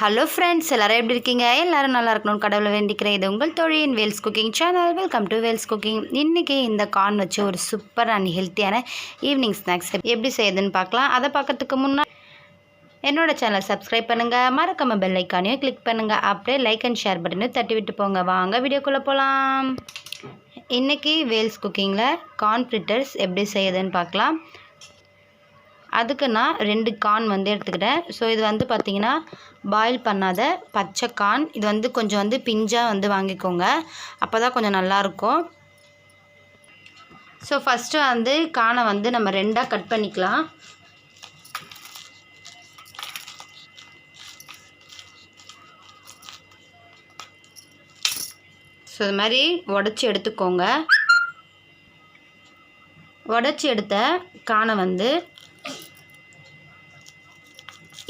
Hello friends எல்லாரும் எப்படி இருக்கீங்க? எல்லோரும் நல்லா இருக்கணும்னு கடவுளை வேண்டிக்கிறேன். இது உங்கள் தொழிலின் Vels cooking channel welcome to Vels cooking இன்றைக்கி இந்த கார்ன் வச்சு ஒரு சூப்பர் அண்ட் ஹெல்த்தியான ஈவினிங் ஸ்நாக்ஸ் எப்படி செய்யுதுன்னு பார்க்கலாம். அதை பார்க்கறதுக்கு முன்னாடி என்னோட சேனல் சப்ஸ்கிரைப் பண்ணுங்கள் மறக்காம பெல் ஐக்கானையும் கிளிக் பண்ணுங்கள் அப்படியே லைக் அண்ட் ஷேர் பட்டனையும் தட்டி விட்டு போங்க. வாங்க வீடியோக்குள்ளே போகலாம் இன்றைக்கி வேல்ஸ் குக்கிங்கில் கார்ன் ஃப்ரிட்டர்ஸ் எப்படி செய்யுதுன்னு பார்க்கலாம். அதுக்கு நான் ரெண்டு கான் வந்து எடுத்துக்கிட்டேன். ஸோ இது வந்து பார்த்திங்கன்னா பாயில் பண்ணாத பச்சை கான். இது வந்து கொஞ்சம் வந்து பிஞ்சாக வந்து வாங்கிக்கோங்க. அப்போ தான் கொஞ்சம் நல்லாயிருக்கும் ஸோ ஃபஸ்ட்டு வந்து கானை வந்து நம்ம ரெண்டாக கட் பண்ணிக்கலாம். ஸோ இது மாதிரி உடச்சி எடுத்துக்கோங்க. உடச்சி எடுத்த கானை வந்து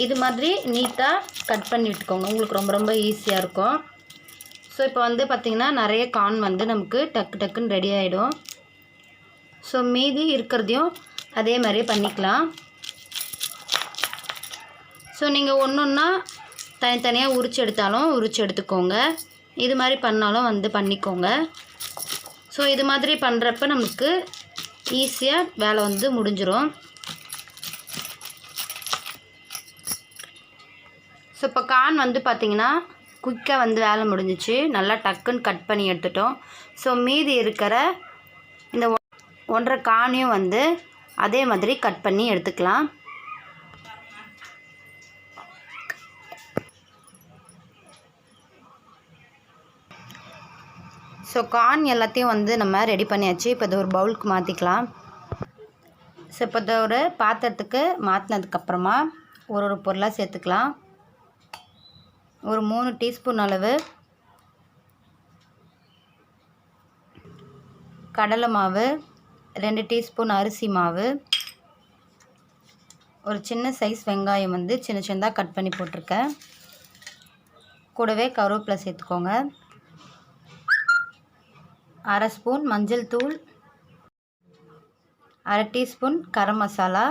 இது மாதிரி நீட்டாக கட் பண்ணி விட்டுக்கோங்க. உங்களுக்கு ரொம்ப ரொம்ப ஈஸியாக இருக்கும். ஸோ இப்போ வந்து பார்த்திங்கன்னா நிறைய கார்ன் வந்து நமக்கு டக்கு டக்குன்னு ரெடி ஆகிடும் ஸோ மீதி இருக்கிறதையும் அதே மாதிரியே பண்ணிக்கலாம். ஸோ நீங்கள் ஒன்று ஒன்றா தனித்தனியாக உரிச்சு எடுத்தாலும் உரிச்சு எடுத்துக்கோங்க. இது மாதிரி பண்ணாலும் வந்து பண்ணிக்கோங்க. ஸோ இது மாதிரி பண்ணுறப்ப நமக்கு ஈஸியாக வேலை வந்து முடிஞ்சிடும் ஸோ இப்போ கான் வந்து பார்த்திங்கன்னா குயிக்காக வந்து வேலை முடிஞ்சிச்சு. நல்லா டக்குன்னு கட் பண்ணி எடுத்துட்டோம். ஸோ மீதி இருக்கிற இந்த ஒ- ஒன்றரை கானையும் வந்து அதே மாதிரி கட் பண்ணி எடுத்துக்கலாம். ஸோ கார்ன் எல்லாத்தையும் வந்து நம்ம ரெடி பண்ணியாச்சு. இப்போ இதை ஒரு பவுலுக்கு மாற்றிக்கலாம் ஸோ இப்போ இதை ஒரு பாத்திரத்துக்கு மாற்றினதுக்கப்புறமா ஒரு ஒரு பொருளாக சேர்த்துக்கலாம். ஒரு மூணு டீஸ்பூன் அளவு கடலை மாவு ரெண்டு டீஸ்பூன் அரிசி மாவு. ஒரு சின்ன சைஸ் வெங்காயம் வந்து சின்ன சின்னதாக கட் பண்ணி போட்டிருக்கேன். கூடவே கருவேப்பிலை சேர்த்துக்கோங்க. அரை ஸ்பூன் மஞ்சள் தூள் அரை டீஸ்பூன் கரம் மசாலா.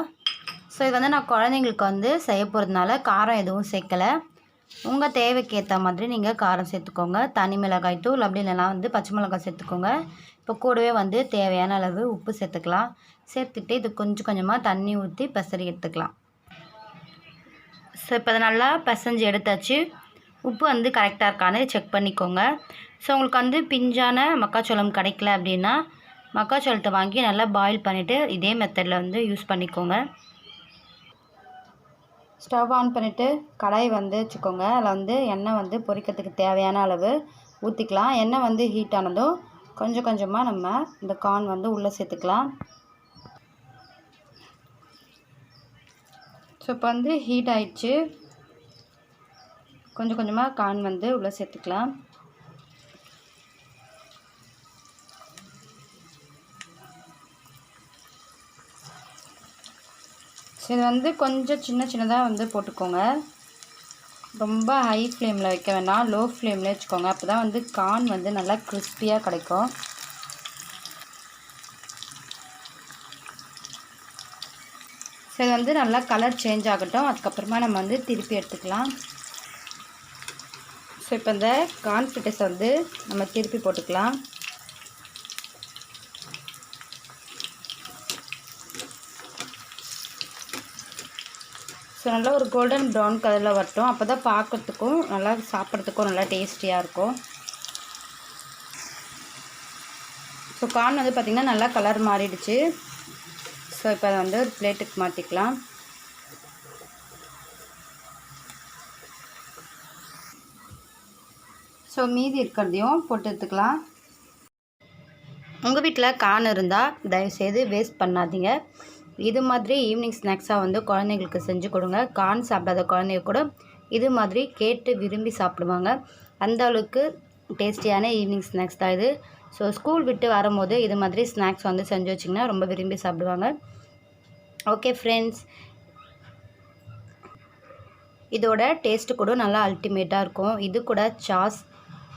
ஸோ இது வந்து நான் குழந்தைங்களுக்கு வந்து செய்ய போகிறதுனால காரம் எதுவும் சேர்க்கலை. உங்கள் தேவைக்கு ஏற்ற மாதிரி நீங்கள் காரம் சேர்த்துக்கோங்க. தனி மிளகாய் தூள் அப்படி இல்லைனா வந்து பச்சை மிளகாய் சேர்த்துக்கோங்க. இப்போ கூடவே வந்து தேவையான அளவு உப்பு சேர்த்துக்கலாம். சேர்த்துட்டு இது கொஞ்சம் கொஞ்சமாக தண்ணி ஊற்றி பெசரி எடுத்துக்கலாம். ஸோ இப்போ அதை நல்லா பிசைஞ்சு எடுத்தாச்சு. உப்பு வந்து கரெக்டாக இருக்கான்னு செக் பண்ணிக்கோங்க. ஸோ உங்களுக்கு வந்து பிஞ்சான மக்காச்சோளம் கிடைக்கல அப்படின்னா மக்காச்சோளத்தை வாங்கி நல்லா பாயில் பண்ணிவிட்டு இதே மெத்தடில் வந்து யூஸ் பண்ணிக்கோங்க. ஸ்டவ் ஆன் பண்ணிவிட்டு கடாய் வந்து வச்சுக்கோங்க. அதில் வந்து எண்ணெய் வந்து பொரிக்கிறதுக்கு தேவையான அளவு ஊற்றிக்கலாம் எண்ணெய் வந்து ஹீட் ஆனதும் கொஞ்சம் கொஞ்சமாக நம்ம இந்த கார்ன் வந்து உள்ளே சேர்த்துக்கலாம். ஸோ இப்போ வந்து ஹீட் ஆயிடுச்சு. கொஞ்சம் கொஞ்சமாக கார்ன் வந்து உள்ளே சேர்த்துக்கலாம். இது வந்து கொஞ்சம் சின்ன சின்னதாக வந்து போட்டுக்கோங்க. ரொம்ப ஹை ஃப்ளேமில் வைக்க வேணாம். லோ ஃப்ளேமில் வச்சுக்கோங்க. அப்போ தான் வந்து கார்ன் வந்து நல்லா கிறிஸ்பியாக கிடைக்கும். ஸோ இது வந்து நல்லா கலர் சேஞ்ச் ஆகட்டும். அதுக்கப்புறமா நம்ம வந்து திருப்பி எடுத்துக்கலாம். ஸோ இப்போ இந்த கார்ன் ஃபிட்டஸ் வந்து நம்ம திருப்பி போட்டுக்கலாம். ஸோ நல்லா ஒரு கோல்டன் ப்ரௌன் கலரில் வரட்டும். அப்போ தான் பார்க்கறதுக்கும் நல்லா சாப்பிட்றதுக்கும் நல்லா டேஸ்டியாக இருக்கும். ஸோ கார்ன் வந்து பார்த்திங்கன்னா நல்லா கலர் மாறிடுச்சு. ஸோ இப்போ அதை வந்து ஒரு பிளேட்டுக்கு மாற்றிக்கலாம் ஸோ மீதி இருக்கிறதையும் போட்டு எடுத்துக்கலாம். உங்கள் வீட்டில் கார்ன் இருந்தால் தயவுசெய்து வேஸ்ட் பண்ணாதீங்க. இது மாதிரி ஈவினிங் ஸ்நாக்ஸாக வந்து குழந்தைங்களுக்கு செஞ்சு கொடுங்க. கார்ன் சாப்பிடாத குழந்தைங்க கூட இது மாதிரி கேட்டு விரும்பி சாப்பிடுவாங்க. அந்த அளவுக்கு டேஸ்டியான ஈவினிங் ஸ்நாக்ஸ் தான் இது. ஸோ ஸ்கூல் விட்டு வரும்போது இது மாதிரி ஸ்நாக்ஸ் வந்து செஞ்சு வச்சிங்கன்னா ரொம்ப விரும்பி சாப்பிடுவாங்க. ஓகே ஃப்ரெண்ட்ஸ் இதோட டேஸ்ட்டு கூட நல்லா அல்டிமேட்டாக இருக்கும். இது கூட சாஸ்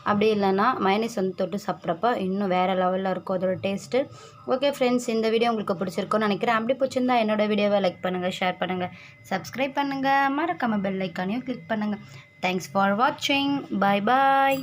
அப்படி இல்லைன்னா மைனஸ் வந்து தொட்டு சாப்பிட்றப்ப இன்னும் வேறு லெவலில் இருக்கும் அதோட டேஸ்ட்டு ஓகே ஃப்ரெண்ட்ஸ் இந்த வீடியோ உங்களுக்கு பிடிச்சிருக்கும்னு நினைக்கிறேன். அப்படி பிடிச்சிருந்தா என்னோட வீடியோவை லைக் பண்ணுங்கள் ஷேர் பண்ணுங்கள் சப்ஸ்கிரைப் பண்ணுங்கள் மறக்காமல் பெல் ஐக்கானையும் கிளிக் பண்ணுங்கள் தேங்க்ஸ் ஃபார் வாட்சிங் பாய் பாய்